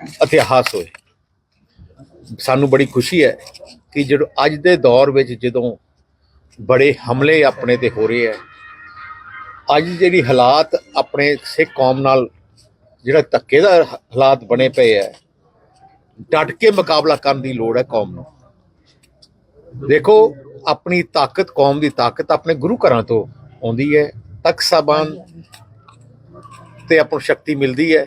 ਇਤਿਹਾਸ ਹੋਏ। ਸਾਨੂੰ ਬੜੀ ਖੁਸ਼ੀ ਹੈ ਕਿ ਜਦੋਂ ਅੱਜ ਦੇ ਦੌਰ ਵਿੱਚ ਜਦੋਂ ਬੜੇ ਹਮਲੇ ਆਪਣੇ ਤੇ ਹੋ ਰਹੇ ਹੈ, ਅੱਜ ਜਿਹੜੀ ਹਾਲਾਤ ਆਪਣੇ ਸਿੱਖ ਕੌਮ ਨਾਲ ਜਿਹੜਾ ਧੱਕੇ ਦਾ ਹਾਲਾਤ ਬਣੇ ਪਏ ਹੈ, ਡਟ ਕੇ ਮੁਕਾਬਲਾ ਕਰਨ ਦੀ ਲੋੜ ਹੈ ਕੌਮ ਨੂੰ। ਦੇਖੋ, ਆਪਣੀ ਤਾਕਤ, ਕੌਮ ਦੀ ਤਾਕਤ ਆਪਣੇ ਗੁਰੂ ਘਰਾਂ ਤੋਂ ਆਉਂਦੀ ਹੈ, ਤਖਤ ਸਾਹਿਬਾਨ ਤੇ ਆਪਾਂ ਨੂੰ ਸ਼ਕਤੀ ਮਿਲਦੀ ਹੈ।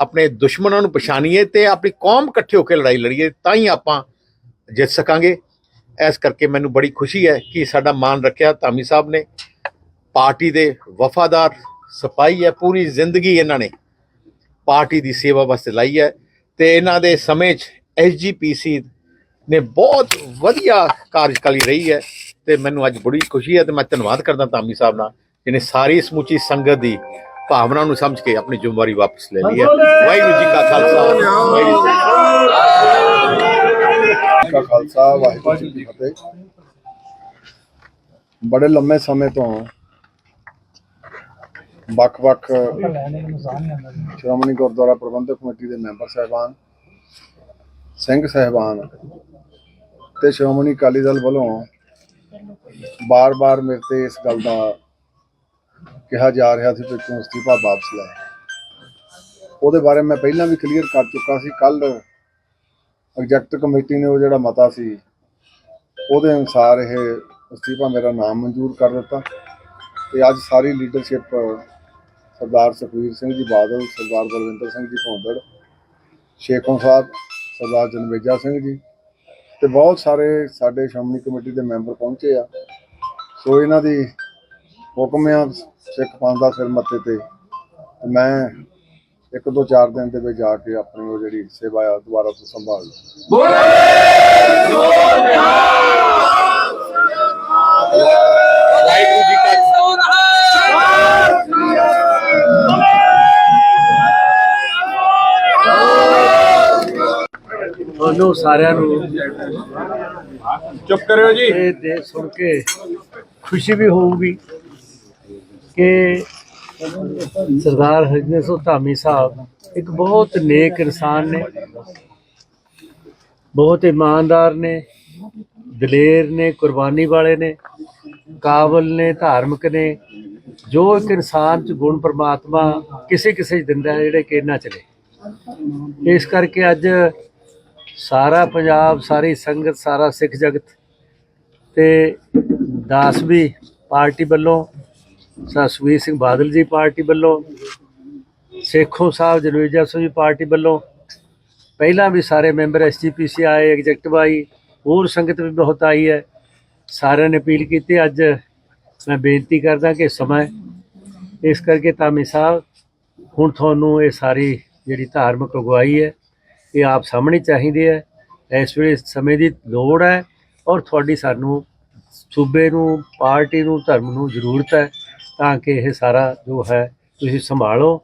ਆਪਣੇ ਦੁਸ਼ਮਣਾਂ ਨੂੰ ਪਛਾਣੀਏ ਤੇ ਆਪਣੀ ਕੌਮ ਇਕੱਠੇ ਹੋ ਕੇ ਲੜਾਈ ਲੜੀਏ, ਤਾਂ ਹੀ ਆਪਾਂ ਜਿੱਤ ਸਕਾਂਗੇ। ਇਸ ਕਰਕੇ ਮੈਨੂੰ ਬੜੀ ਖੁਸ਼ੀ ਹੈ ਕਿ ਸਾਡਾ ਮਾਨ ਰੱਖਿਆ ਧਾਮੀ ਸਾਹਿਬ ਨੇ। ਪਾਰਟੀ ਦੇ ਵਫਾਦਾਰ, ਸਿਪਾਹੀ ਹੈ, ਪੂਰੀ ਜ਼ਿੰਦਗੀ ਇਹਨਾਂ ਨੇ ਪਾਰਟੀ ਦੀ ਸੇਵਾ ਵਾਸਤੇ ਲਾਈ ਹੈ ਤੇ ਇਹਨਾਂ ਦੇ ਸਮੇਂ 'ਚ ਐਸਜੀਪੀਸੀ ਨੇ ਬਹੁਤ ਵਧੀਆ ਕਾਰਜਕਾਲੀ ਰਹੀ ਹੈ ਤੇ ਮੈਨੂੰ ਅੱਜ ਬੜੀ ਖੁਸ਼ੀ ਹੈ ਤੇ ਮੈਂ ਧੰਨਵਾਦ ਕਰਦਾ ਧਾਮੀ ਸਾਹਿਬ ਨਾਲ, ਜਿਹਨੇ ਸਾਰੀ ਸਮੁੱਚੀ ਸੰਗਤ ਦੀ ਭਾਵਨਾ ਨੂੰ ਸਮਝ ਕੇ ਆਪਣੀ ਜ਼ਿੰਮੇਵਾਰੀ ਵਾਪਸ ਲੈ ਲਈ ਹੈ। ਵਾਹਿਗੁਰੂ ਜੀ ਕਾ ਖਾਲਸਾ। ਵਾਹਿਗੁਰੂ ਜੀ ਕੀ ਕਾ ਖਾਲਸਾ। ਵਾਹਿਗੁਰੂ ਜੀ ਕੀ ਫਤਿਹ। ਬੜੇ ਲੰਮੇ ਸਮੇਂ ਤੋਂ ਵੱਖ-ਵੱਖ ਸ਼੍ਰੋਮਣੀ ਗੁਰਦੁਆਰਾ ਪ੍ਰਬੰਧਕ ਕਮੇਟੀ ਦੇ ਮੈਂਬਰ ਸਾਹਿਬਾਨ ਸਿੰਘ ਸਾਹਿਬਾਨ ਤੇ ਸ਼੍ਰੋਮਣੀ ਅਕਾਲੀ ਦਲ ਵੱਲੋਂ ਬਾਰ-ਬਾਰ ਮੇਰੇ ਤੇ ਇਸ ਗੱਲ ਦਾ ਕਿਹਾ ਜਾ ਰਿਹਾ ਸੀ ਕਿ ਤੂੰ ਅਸਤੀਫਾ ਵਾਪਸ ਲੈ ਉਹਦੇ ਬਾਰੇ ਮੈਂ ਪਹਿਲਾਂ ਵੀ ਕਲੀਅਰ ਕਰ ਚੁੱਕਾ ਸੀ। ਕੱਲ ਐਗਜੈਕਟ ਕਮੇਟੀ ਨੇ ਉਹ ਜਿਹੜਾ ਮਤਾ ਸੀ, ਉਹਦੇ ਅਨੁਸਾਰ ਇਹ ਅਸਤੀਫਾ ਮੇਰਾ ਨਾਮ ਮਨਜ਼ੂਰ ਕਰ ਦਿੱਤਾ। ਤੇ ਅੱਜ ਸਾਰੀ ਲੀਡਰਸ਼ਿਪ ਸਰਦਾਰ ਸੁਖਵੀਰ ਸਿੰਘ ਜੀ ਬਾਦਲ, ਸਰਦਾਰ ਬਲਵਿੰਦਰ ਸਿੰਘ ਜੀ ਭੌਂਦੜ, ਸ਼ੇਖੋਂ ਸਾਹਿਬ, ਸਰਦਾਰ ਜਨਵੇਜਾ ਸਿੰਘ ਜੀ ਤੇ ਬਹੁਤ ਸਾਰੇ ਸਾਡੇ ਸ਼੍ਰੋਮਣੀ ਕਮੇਟੀ ਦੇ ਮੈਂਬਰ ਪਹੁੰਚੇ ਆ। ਸੋ ਇਹਨਾਂ ਦੀ ਹੁਕਮ ਆ ਸਿੱਖ ਪੰਥ ਦਾ ਸਿਰ ਮੱਥੇ ਤੇ। ਤੇ ਮੈਂ ਇੱਕ ਦੋ ਚਾਰ ਦਿਨ ਦੇ ਵਿੱਚ ਜਾ ਕੇ ਆਪਣੀ ਉਹ ਜਿਹੜੀ ਸੇਵਾ ਆ ਦੁਬਾਰਾ ਤੋਂ ਸੰਭਾਲ ਲਈ। ਵਾਹਿਗੁਰੂ ਜੀ ਕਾ ਤੁਹਾਨੂੰ ਸਾਰਿਆਂ ਨੂੰ ਚੁੱਪ ਕਰਿਓ ਜੀ। ਇਹ ਦੇ ਸੁਣ ਕੇ ਖੁਸ਼ੀ ਵੀ ਹੋਊਗੀ। ਕਿ ਸਰਦਾਰ ਹਰਜਿੰਦਰ ਸਿੰਘ ਧਾਮੀ ਸਾਹਿਬ ਇੱਕ ਬਹੁਤ ਨੇਕ ਇਨਸਾਨ ਨੇ, ਬਹੁਤ ਇਮਾਨਦਾਰ ਨੇ, ਦਲੇਰ ਨੇ, ਕੁਰਬਾਨੀ ਵਾਲੇ ਨੇ ਕਾਬਲ ਨੇ, ਧਾਰਮਿਕ ਨੇ, ਜੋ ਇੱਕ ਇਨਸਾਨ ਚ ਗੁਣ ਪ੍ਰਮਾਤਮਾ ਕਿਸੇ ਕਿਸੇ ਚ ਦਿੰਦਾ ਹੈ, ਜਿਹੜੇ ਕਿ ਨਾ। ਚਲੇ ਇਸ ਕਰਕੇ ਅੱਜ ਸਾਰਾ ਪੰਜਾਬ, ਸਾਰੀ ਸੰਗਤ, ਸਾਰਾ ਸਿੱਖ ਜਗਤ ਤੇ ਦਾਸ ਵੀ ਪਾਰਟੀ ਵੱਲੋਂ ਸਰ ਸੁਖਬੀਰ ਸਿੰਘ ਬਾਦਲ ਜੀ ਪਾਰਟੀ ਵੱਲੋਂ, ਸੇਖੋਂ ਸਾਹਿਬ ਜਨਵੇਜਾ ਸਿੰਘ ਜੀ ਪਾਰਟੀ ਵੱਲੋਂ, ਪਹਿਲਾਂ ਵੀ ਸਾਰੇ ਮੈਂਬਰ ਐਸਜੀਪੀਸੀ ਆਏ, ਐਗਜ਼ੈਕਟਿਵ ਆਈ, ਹੋਰ ਸੰਗਤ ਵੀ ਬਹੁਤ ਆਈ ਹੈ। ਸਾਰਿਆਂ ਨੇ ਅਪੀਲ ਕੀਤੀ, ਅੱਜ ਮੈਂ ਬੇਨਤੀ ਕਰਦਾ ਕਿ ਸਮਾਂ ਇਸ ਕਰਕੇ ਤਾਮੀ ਸਾਹਿਬ, ਹੁਣ ਤੁਹਾਨੂੰ ਇਹ ਸਾਰੀ ਜਿਹੜੀ ਧਾਰਮਿਕ ਅਗਵਾਈ ਹੈ, ਇਹ ਆਪ ਸਾਹਮਣੇ ਚਾਹੀਦੀ ਹੈ। ਇਸ ਵੇਲੇ ਸਮੇਂ ਦੀ ਲੋੜ ਹੈ ਔਰ ਤੁਹਾਡੀ ਸਾਨੂੰ ਸੂਬੇ ਨੂੰ, ਪਾਰਟੀ ਨੂੰ, ਧਰਮ ਨੂੰ ਜ਼ਰੂਰਤ ਹੈ। ਤਾਂ ਕਿ ਇਹ ਸਾਰਾ ਜੋ ਹੈ ਤੁਸੀਂ ਸੰਭਾਲੋ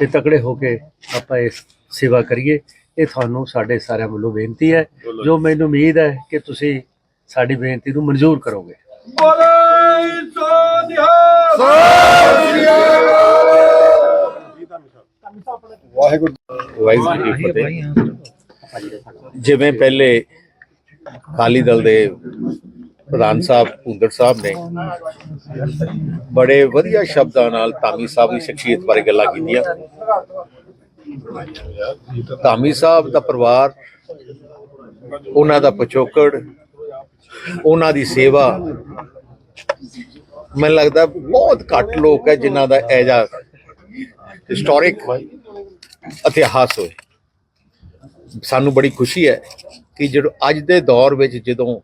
ਤੇ ਤਕੜੇ ਹੋ ਕੇ ਆਪਾਂ ਇਸ ਸੇਵਾ ਕਰੀਏ। ਇਹ ਤੁਹਾਨੂੰ ਸਾਡੇ ਸਾਰਿਆਂ ਵੱਲੋਂ ਬੇਨਤੀ ਹੈ। ਜੋ ਮੈਨੂੰ ਉਮੀਦ ਹੈ ਕਿ ਤੁਸੀਂ ਸਾਡੀ ਬੇਨਤੀ ਨੂੰ ਮਨਜ਼ੂਰ ਕਰੋਗੇ। ਵਾਹਿਗੁਰੂ ਵਾਹਿਗੁਰੂ ਜੀ ਕੀ ਫਤਿਹ। ਜਿਵੇਂ ਪਹਿਲੇ ਅਕਾਲੀ ਦਲ ਦੇ ਪ੍ਰਧਾਨ ਸਾਹਿਬ ਭੁੰਦਰ ਸਾਹਿਬ ਨੇ ਬੜੇ ਵਧੀਆ ਸ਼ਬਦਾਂ ਨਾਲ ਧਾਮੀ ਸਾਹਿਬ ਦੀ ਸ਼ਖਸੀਅਤ ਬਾਰੇ ਗੱਲਾਂ ਕੀਤੀਆਂ। ਧਾਮੀ ਸਾਹਿਬ ਦਾ ਪਰਿਵਾਰ, ਉਹਨਾਂ ਦਾ ਪਿਛੋਕੜ, ਉਹਨਾਂ ਦੀ ਸੇਵਾ, ਮੈਨੂੰ ਲੱਗਦਾ ਬਹੁਤ ਘੱਟ ਲੋਕ ਹੈ ਜਿਨ੍ਹਾਂ ਦਾ ਐਜਾ ਹਿਸਟੋਰਿਕ ਇਤਿਹਾਸ ਹੋਏ। ਸਾਨੂੰ ਬੜੀ ਖੁਸ਼ੀ ਹੈ ਕਿ ਜਦੋਂ ਅੱਜ ਦੇ ਦੌਰ ਵਿੱਚ ਜਦੋਂ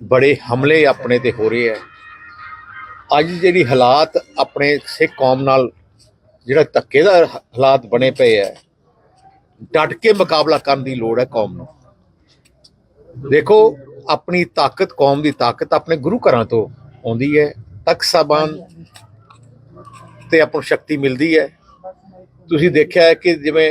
ਬੜੇ ਹਮਲੇ ਆਪਣੇ ਤੇ ਹੋ ਰਹੇ ਹੈ ਅੱਜ ਜਿਹੜੀ ਹਾਲਾਤ ਆਪਣੇ ਸਿੱਖ ਕੌਮ ਨਾਲ, ਜਿਹੜਾ ਧੱਕੇ ਦਾ ਹਾਲਾਤ ਬਣੇ ਪਏ ਹੈ ਡਟ ਕੇ ਮੁਕਾਬਲਾ ਕਰਨ ਦੀ ਲੋੜ ਹੈ ਕੌਮ ਨੂੰ। ਦੇਖੋ, ਆਪਣੀ ਤਾਕਤ, ਕੌਮ ਦੀ ਤਾਕਤ ਆਪਣੇ ਗੁਰੂ ਘਰਾਂ ਤੋਂ ਆਉਂਦੀ ਹੈ, ਤਖਤ ਸਾਹਿਬਾਨ ਤੇ ਆਪਾਂ ਸ਼ਕਤੀ ਮਿਲਦੀ ਹੈ। ਤੁਸੀਂ ਦੇਖਿਆ ਹੈ ਕਿ ਜਿਵੇਂ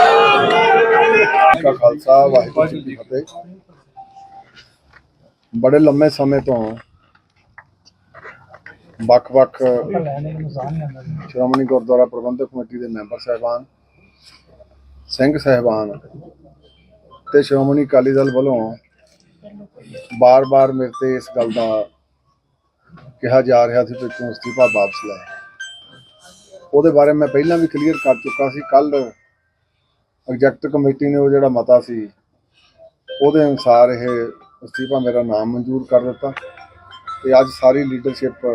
ਜੀ ਕਾ ਖਾਲਸਾ, ਵਾਹਿਗੁਰੂ ਜੀ ਕੀ ਫਤਿਹ। ਬੜੇ ਲੰਮੇ ਸਮੇਂ ਤੋਂ ਵੱਖ-ਵੱਖ ਸ਼੍ਰੋਮਣੀ ਗੁਰਦੁਆਰਾ ਪ੍ਰਬੰਧਕ ਕਮੇਟੀ ਦੇ ਮੈਂਬਰ ਸਾਹਿਬਾਨ, ਸਿੰਘ ਸਾਹਿਬਾਨ ਤੇ ਸ਼੍ਰੋਮਣੀ ਅਕਾਲੀ ਦਲ ਵੱਲੋਂ ਬਾਰ-ਬਾਰ ਮੇਰੇ ਤੇ ਇਸ ਗੱਲ ਦਾ ਕਿਹਾ ਜਾ ਰਿਹਾ ਸੀ ਕਿ ਤੂੰ ਅਸਤੀਫਾ ਵਾਪਸ ਲੈ। ਉਹਦੇ ਬਾਰੇ ਮੈਂ ਪਹਿਲਾਂ ਵੀ ਕਲੀਅਰ ਕਰ ਚੁੱਕਾ ਸੀ ਕੱਲ ਐਗਜੈਕਟ ਕਮੇਟੀ ਨੇ ਉਹ ਜਿਹੜਾ ਮਤਾ ਸੀ, ਉਹਦੇ ਅਨੁਸਾਰ ਇਹ ਅਸਤੀਫਾ ਮੇਰਾ ਨਾਮ ਮਨਜ਼ੂਰ ਕਰ ਦਿੱਤਾ। ਤੇ ਅੱਜ ਸਾਰੀ ਲੀਡਰਸ਼ਿਪ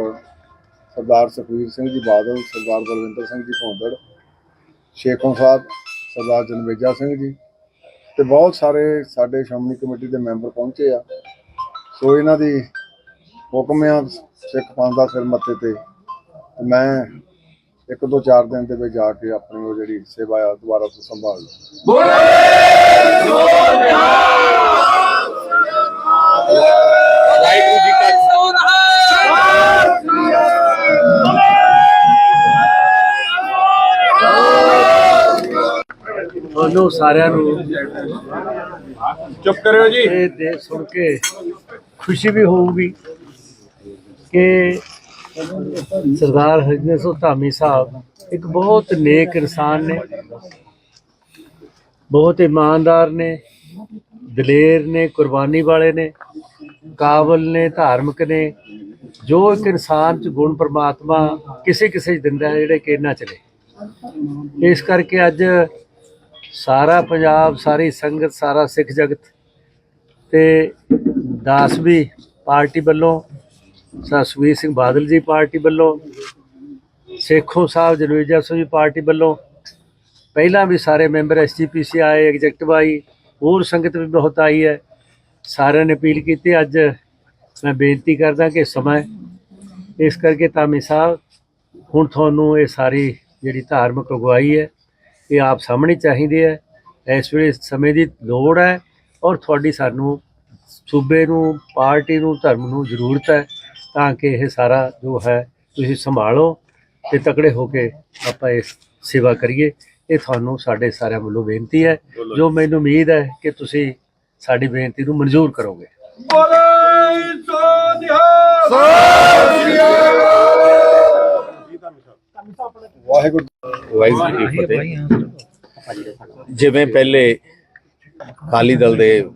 ਸਰਦਾਰ ਸੁਖਵੀਰ ਸਿੰਘ ਜੀ ਬਾਦਲ, ਸਰਦਾਰ ਬਲਵਿੰਦਰ ਸਿੰਘ ਜੀ ਭੌਂਦੜ, ਸ਼ੇਖੋਂ ਸਾਹਿਬ ਸਰਦਾਰ ਜਨਵੇਜਾ ਸਿੰਘ ਜੀ ਤੇ ਬਹੁਤ ਸਾਰੇ ਸਾਡੇ ਸ਼੍ਰੋਮਣੀ ਕਮੇਟੀ ਦੇ ਮੈਂਬਰ ਪਹੁੰਚੇ ਆ। ਸੋ ਇਹਨਾਂ ਦੀ ਹੁਕਮ ਆ ਸਿੱਖ ਪੰਥ ਦਾ ਸਿਰ ਮੱਥੇ ਤੇ ਮੈਂ ਇੱਕ ਦੋ ਚਾਰ ਦਿਨ ਦੇ ਵਿੱਚ ਜਾ ਕੇ ਆਪਣੀ ਉਹ ਜਿਹੜੀ ਸੇਵਾ ਆ ਦੁਬਾਰਾ ਤੋਂ ਸੰਭਾਲ ਤੁਹਾਨੂੰ ਸਾਰਿਆਂ ਨੂੰ ਚੁੱਪ ਕਰਿਓ ਜੀ। ਇਹ ਦੇ ਸੁਣ ਕੇ ਖੁਸ਼ੀ ਵੀ ਹੋਊਗੀ ਕਿ ਸਰਦਾਰ ਹਰਜਿੰਦਰ ਸਿੰਘ ਧਾਮੀ ਸਾਹਿਬ ਇੱਕ ਬਹੁਤ ਨੇਕ ਇਨਸਾਨ ਨੇ, ਬਹੁਤ ਇਮਾਨਦਾਰ ਨੇ, ਦਲੇਰ ਨੇ, ਕੁਰਬਾਨੀ ਵਾਲੇ ਨੇ ਕਾਬਲ ਨੇ, ਧਾਰਮਿਕ ਨੇ, ਜੋ ਇੱਕ ਇਨਸਾਨ ਚ ਗੁਣ ਪ੍ਰਮਾਤਮਾ ਕਿਸੇ ਕਿਸੇ ਚ ਦਿੰਦਾ ਹੈ, ਜਿਹੜੇ ਕਿ ਨਾ। ਚਲੇ ਇਸ ਕਰਕੇ ਅੱਜ ਸਾਰਾ ਪੰਜਾਬ, ਸਾਰੀ ਸੰਗਤ, ਸਾਰਾ ਸਿੱਖ ਜਗਤ ਤੇ ਦਾਸ ਵੀ ਪਾਰਟੀ ਵੱਲੋਂ ਸਰ ਸੁਖਬੀਰ ਸਿੰਘ ਬਾਦਲ ਜੀ ਪਾਰਟੀ ਵੱਲੋਂ, ਸੇਖੋਂ ਸਾਹਿਬ ਜਨਵੇਜਾ ਸਿੰਘ ਜੀ ਪਾਰਟੀ ਵੱਲੋਂ, ਪਹਿਲਾਂ ਵੀ ਸਾਰੇ ਮੈਂਬਰ ਐਸਜੀਪੀਸੀ ਆਏ ਐਗਜ਼ੈਕਟਿਵ ਆਈ, ਹੋਰ ਸੰਗਤ ਵੀ ਬਹੁਤ ਆਈ ਹੈ। ਸਾਰਿਆਂ ਨੇ ਅਪੀਲ ਕੀਤੀ, ਅੱਜ ਮੈਂ ਬੇਨਤੀ ਕਰਦਾ ਕਿ ਸਮਾਂ ਇਸ ਕਰਕੇ ਤਾਮੀ ਸਾਹਿਬ, ਹੁਣ ਤੁਹਾਨੂੰ ਇਹ ਸਾਰੀ ਜਿਹੜੀ ਧਾਰਮਿਕ ਅਗਵਾਈ ਹੈ, ਇਹ ਆਪ ਸਾਹਮਣੇ ਚਾਹੀਦੀ ਹੈ। ਇਸ ਵੇਲੇ ਸਮੇਂ ਦੀ ਲੋੜ ਹੈ ਔਰ ਤੁਹਾਡੀ ਸਾਨੂੰ ਸੂਬੇ ਨੂੰ, ਪਾਰਟੀ ਨੂੰ, ਧਰਮ ਨੂੰ ਜ਼ਰੂਰਤ ਹੈ। ਤਾਂ ਕਿ ਇਹ ਸਾਰਾ ਜੋ ਹੈ ਤੁਸੀਂ ਸੰਭਾਲੋ ਤੇ ਤਕੜੇ ਹੋ ਕੇ ਆਪਾਂ ਇਸ ਸੇਵਾ ਕਰੀਏ। ਇਹ ਤੁਹਾਨੂੰ ਸਾਡੇ ਸਾਰਿਆਂ ਵੱਲੋਂ ਬੇਨਤੀ ਹੈ। ਜੋ ਮੈਨੂੰ ਉਮੀਦ ਹੈ ਕਿ ਤੁਸੀਂ ਸਾਡੀ ਬੇਨਤੀ ਨੂੰ ਮਨਜ਼ੂਰ ਕਰੋਗੇ। ਬੋਲੇ ਸੋ ਵਾਹਿਗੁਰੂ ਵਾਹਿਗੁਰੂ ਜੀ ਫਤਿਹ। ਜਿਵੇਂ ਪਹਿਲੇ ਅਕਾਲੀ ਦਲ ਦੇ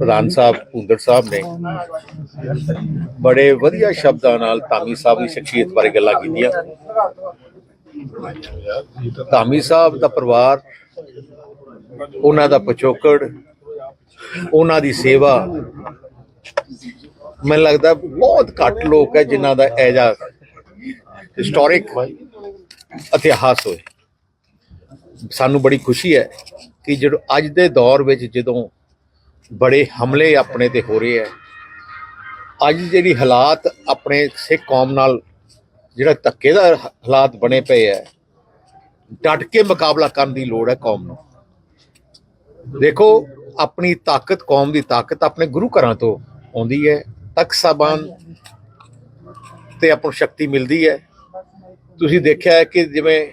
ਪ੍ਰਧਾਨ ਸਾਹਿਬ ਭੁੰਦੜ ਸਾਹਿਬ ਨੇ ਬੜੇ ਵਧੀਆ ਸ਼ਬਦਾਂ ਨਾਲ ਧਾਮੀ ਸਾਹਿਬ ਦੀ ਸ਼ਖਸੀਅਤ ਬਾਰੇ ਗੱਲਾਂ ਕੀਤੀਆਂ। ਧਾਮੀ ਸਾਹਿਬ ਦਾ ਪਰਿਵਾਰ, ਉਹਨਾਂ ਦਾ ਪਿਛੋਕੜ, ਉਹਨਾਂ ਦੀ ਸੇਵਾ, ਮੈਨੂੰ ਲੱਗਦਾ ਬਹੁਤ ਘੱਟ ਲੋਕ ਹੈ ਜਿਨ੍ਹਾਂ ਦਾ ਐਜਾ ਹਿਸਟੋਰਿਕ ਇਤਿਹਾਸ ਹੋਏ। ਸਾਨੂੰ ਬੜੀ ਖੁਸ਼ੀ ਹੈ ਕਿ ਜਦੋਂ ਅੱਜ ਦੇ ਦੌਰ ਵਿੱਚ ਜਦੋਂ ਬੜੇ ਹਮਲੇ ਆਪਣੇ ਤੇ ਹੋ ਰਹੇ ਹੈ ਅੱਜ ਜਿਹੜੀ ਹਾਲਾਤ ਆਪਣੇ ਸਿੱਖ ਕੌਮ ਨਾਲ, ਜਿਹੜਾ ਧੱਕੇ ਦਾ ਹਾਲਾਤ ਬਣੇ ਪਏ ਹੈ ਡਟ ਕੇ ਮੁਕਾਬਲਾ ਕਰਨ ਦੀ ਲੋੜ ਹੈ ਕੌਮ ਨੂੰ। ਦੇਖੋ, ਆਪਣੀ ਤਾਕਤ, ਕੌਮ ਦੀ ਤਾਕਤ ਆਪਣੇ ਗੁਰੂ ਘਰਾਂ ਤੋਂ ਆਉਂਦੀ ਹੈ। ਤਖਤ ਸਾਹਿਬਾਨ ਤੇ ਆਪਾਂ ਨੂੰ ਸ਼ਕਤੀ ਮਿਲਦੀ ਹੈ। ਤੁਸੀਂ ਦੇਖਿਆ ਹੈ ਕਿ ਜਿਵੇਂ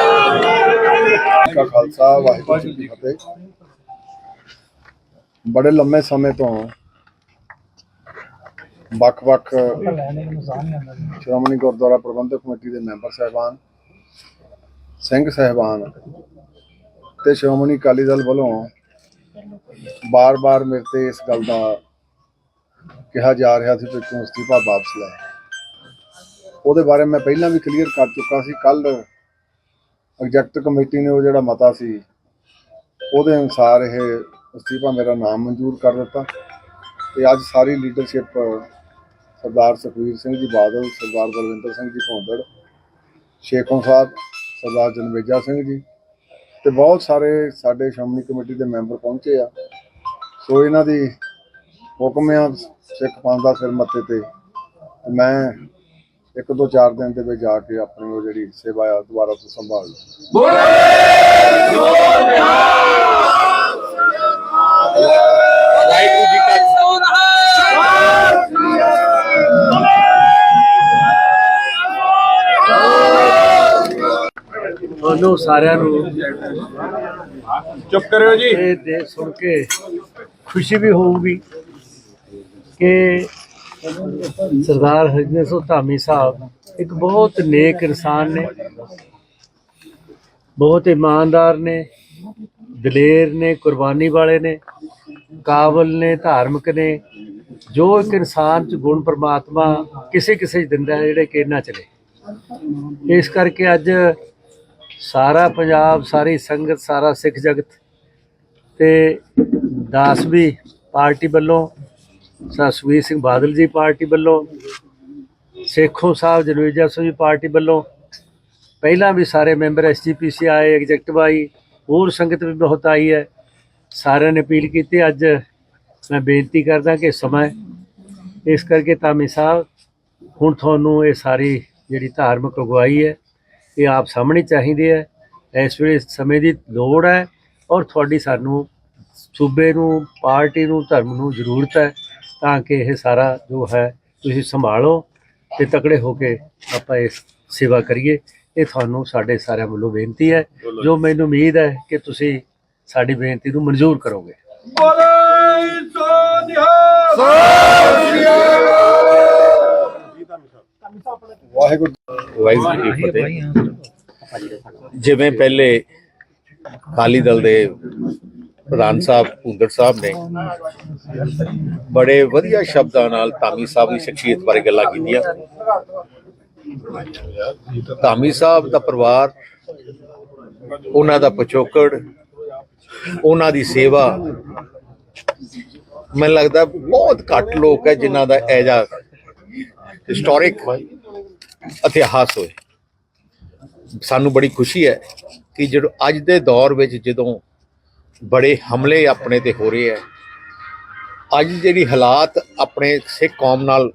ਕਾ ਖਾਲਸਾ, ਵਾਹਿਗੁਰੂ ਜੀ ਕੀ ਫਤਿਹ। ਬੜੇ ਲੰਮੇ ਸਮੇਂ ਤੋਂ ਵੱਖ-ਵੱਖ ਸ਼੍ਰੋਮਣੀ ਗੁਰਦੁਆਰਾ ਪ੍ਰਬੰਧਕ ਕਮੇਟੀ ਦੇ ਮੈਂਬਰ ਸਾਹਿਬਾਨ, ਸਿੰਘ ਸਾਹਿਬਾਨ ਤੇ ਸ਼੍ਰੋਮਣੀ ਅਕਾਲੀ ਦਲ ਵੱਲੋਂ ਬਾਰ-ਬਾਰ ਮੇਰੇ ਤੇ ਇਸ ਗੱਲ ਦਾ ਕਿਹਾ ਜਾ ਰਿਹਾ ਸੀ ਕਿ ਤੂੰ ਅਸਤੀਫਾ ਵਾਪਸ ਲੈ। ਉਹਦੇ ਬਾਰੇ ਮੈਂ ਪਹਿਲਾਂ ਵੀ ਕਲੀਅਰ ਕਰ ਚੁੱਕਾ ਸੀ। ਕੱਲ ਐਗਜ਼ੈਕਟ ਕਮੇਟੀ ਨੇ ਉਹ ਜਿਹੜਾ ਮਤਾ ਸੀ, ਉਹਦੇ ਅਨੁਸਾਰ ਇਹ ਅਸਤੀਫਾ ਮੇਰਾ ਨਾਮ ਮਨਜ਼ੂਰ ਕਰ ਦਿੱਤਾ ਤੇ ਅੱਜ ਸਾਰੀ ਲੀਡਰਸ਼ਿਪ ਸਰਦਾਰ ਸੁਖਵੀਰ ਸਿੰਘ ਜੀ ਬਾਦਲ, ਸਰਦਾਰ ਬਲਵਿੰਦਰ ਸਿੰਘ ਜੀ ਭੌਂਦੜ, ਸ਼ੇਖੋਂ ਸਾਹਿਬ, ਸਰਦਾਰ ਜਨਵੇਜਾ ਸਿੰਘ ਜੀ ਤੇ ਬਹੁਤ ਸਾਰੇ ਸਾਡੇ ਸ਼੍ਰੋਮਣੀ ਕਮੇਟੀ ਦੇ ਮੈਂਬਰ ਪਹੁੰਚੇ ਆ। ਸੋ ਇਹਨਾਂ ਦੀ ਹੁਕਮ ਆ ਸਿੱਖ ਪੰਥ ਦਾ ਸਿਰ ਮੱਥੇ ਤੇ ਮੈਂ ਇੱਕ ਦੋ ਚਾਰ ਦਿਨ ਦੇ ਵਿੱਚ ਜਾ ਕੇ ਆਪਣੀ ਉਹ ਜਿਹੜੀ ਸੇਵਾ ਆ ਦੁਬਾਰਾ ਤੋਂ ਸੰਭਾਲ ਤੁਹਾਨੂੰ ਸਾਰਿਆਂ ਨੂੰ ਚੁੱਪ ਕਰਿਓ ਜੀ। ਇਹ ਦੇ ਸੁਣ ਕੇ ਖੁਸ਼ੀ ਵੀ ਹੋਊਗੀ ਕਿ ਸਰਦਾਰ ਹਰਜਿੰਦਰ ਸਿੰਘ ਧਾਮੀ ਸਾਹਿਬ ਇੱਕ ਬਹੁਤ ਨੇਕ ਇਨਸਾਨ ਨੇ, ਬਹੁਤ ਇਮਾਨਦਾਰ ਨੇ, ਦਲੇਰ ਨੇ, ਕੁਰਬਾਨੀ ਵਾਲੇ ਨੇ ਕਾਬਲ ਨੇ, ਧਾਰਮਿਕ ਨੇ, ਜੋ ਇੱਕ ਇਨਸਾਨ ਚ ਗੁਣ ਪ੍ਰਮਾਤਮਾ ਕਿਸੇ ਕਿਸੇ ਚ ਦਿੰਦਾ ਹੈ, ਜਿਹੜੇ ਕਿ ਨਾ। ਚਲੇ ਇਸ ਕਰਕੇ ਅੱਜ ਸਾਰਾ ਪੰਜਾਬ, ਸਾਰੀ ਸੰਗਤ, ਸਾਰਾ ਸਿੱਖ ਜਗਤ ਤੇ ਦਾਸ ਵੀ ਪਾਰਟੀ ਵੱਲੋਂ ਸਸਵੀਰ ਸਿੰਘ ਬਾਦਲ ਜੀ ਪਾਰਟੀ ਵੱਲੋਂ, ਸੇਖੋਂ ਸਾਹਿਬ ਜਨਵੀਜਾ ਸਿੰਘ ਜੀ ਪਾਰਟੀ ਵੱਲੋਂ, ਪਹਿਲਾਂ ਵੀ ਸਾਰੇ ਮੈਂਬਰ ਐਸਜੀਪੀਸੀ ਆਏ ਐਗਜ਼ੈਕਟਿਵ ਆਈ, ਹੋਰ ਸੰਗਤ ਵੀ ਬਹੁਤ ਆਈ ਹੈ। ਸਾਰਿਆਂ ਨੇ ਅਪੀਲ ਕੀਤੀ, ਅੱਜ ਮੈਂ ਬੇਨਤੀ ਕਰਦਾ ਕਿ ਸਮਾਂ ਹੈ। ਇਸ ਕਰਕੇ ਤਾਮੀ ਸਾਹਿਬ, ਹੁਣ ਤੁਹਾਨੂੰ ਇਹ ਸਾਰੀ ਜਿਹੜੀ ਧਾਰਮਿਕ ਅਗਵਾਈ ਹੈ, ਇਹ ਆਪ ਸਾਹਮਣੇ ਚਾਹੀਦੀ ਹੈ। ਇਸ ਵੇਲੇ ਸਮੇਂ ਦੀ ਲੋੜ ਹੈ ਔਰ ਤੁਹਾਡੀ ਸਾਨੂੰ ਸੂਬੇ ਨੂੰ, ਪਾਰਟੀ ਨੂੰ, ਧਰਮ ਨੂੰ ਜ਼ਰੂਰਤ ਹੈ। ਤਾਂ ਕਿ ਇਹ ਸਾਰਾ ਜੋ ਹੈ ਤੁਸੀਂ ਸੰਭਾਲੋ ਤੇ ਤਕੜੇ ਹੋ ਕੇ ਆਪਾਂ ਇਸ ਸੇਵਾ ਕਰੀਏ। ਇਹ ਤੁਹਾਨੂੰ ਸਾਡੇ ਸਾਰਿਆਂ ਵੱਲੋਂ ਬੇਨਤੀ ਹੈ। ਜੋ ਮੈਨੂੰ ਉਮੀਦ ਹੈ ਕਿ ਤੁਸੀਂ ਸਾਡੀ ਬੇਨਤੀ ਨੂੰ ਮਨਜ਼ੂਰ ਕਰੋਗੇ। ਬੋਲੇ ਸੋ ਨਿਹਾਲ ਵਾਹਿਗੁਰੂ ਵਾਹਿਗੁਰੂ ਜੀ ਕੀ ਫਤਿਹ। ਜਿਵੇਂ ਪਹਿਲੇ ਅਕਾਲੀ ਦਲ ਦੇ ਪ੍ਰਧਾਨ ਸਾਹਿਬ ਭੁੰਦੜ ਸਾਹਿਬ ਨੇ ਬੜੇ ਵਧੀਆ ਸ਼ਬਦਾਂ ਨਾਲ ਧਾਮੀ ਸਾਹਿਬ ਦੀ ਸ਼ਖਸੀਅਤ ਬਾਰੇ ਗੱਲਾਂ ਕੀਤੀਆਂ। ਧਾਮੀ ਸਾਹਿਬ ਦਾ ਪਰਿਵਾਰ, ਉਹਨਾਂ ਦਾ ਪਿਛੋਕੜ, ਉਹਨਾਂ ਦੀ ਸੇਵਾ, ਮੈਨੂੰ ਲੱਗਦਾ ਬਹੁਤ ਘੱਟ ਲੋਕ ਹੈ ਜਿਨ੍ਹਾਂ ਦਾ ਐਜਾ ਹਿਸਟੋਰਿਕ ਇਤਿਹਾਸ ਹੋਏ। ਸਾਨੂੰ ਬੜੀ ਖੁਸ਼ੀ ਹੈ ਕਿ ਜਦੋਂ ਅੱਜ ਦੇ ਦੌਰ ਵਿੱਚ ਜਦੋਂ ਬੜੇ ਹਮਲੇ ਆਪਣੇ ਤੇ ਹੋ ਰਹੇ ਹੈ ਅੱਜ ਜਿਹੜੀ ਹਾਲਾਤ ਆਪਣੇ ਸਿੱਖ ਕੌਮ ਨਾਲ,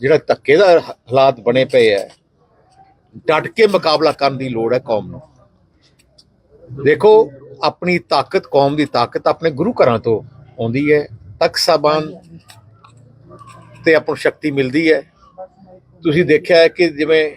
ਜਿਹੜਾ ਧੱਕੇ ਦਾ ਹਾਲਾਤ ਬਣੇ ਪਏ ਹੈ ਡਟ ਕੇ ਮੁਕਾਬਲਾ ਕਰਨ ਦੀ ਲੋੜ ਹੈ ਕੌਮ ਨੂੰ। ਦੇਖੋ, ਆਪਣੀ ਤਾਕਤ, ਕੌਮ ਦੀ ਤਾਕਤ ਆਪਣੇ ਗੁਰੂ ਘਰਾਂ ਤੋਂ ਆਉਂਦੀ ਹੈ। ਤਖਤ ਸਾਹਿਬਾਨ ਤੇ ਆਪਾਂ ਨੂੰ ਸ਼ਕਤੀ ਮਿਲਦੀ ਹੈ। ਤੁਸੀਂ ਦੇਖਿਆ ਹੈ ਕਿ ਜਿਵੇਂ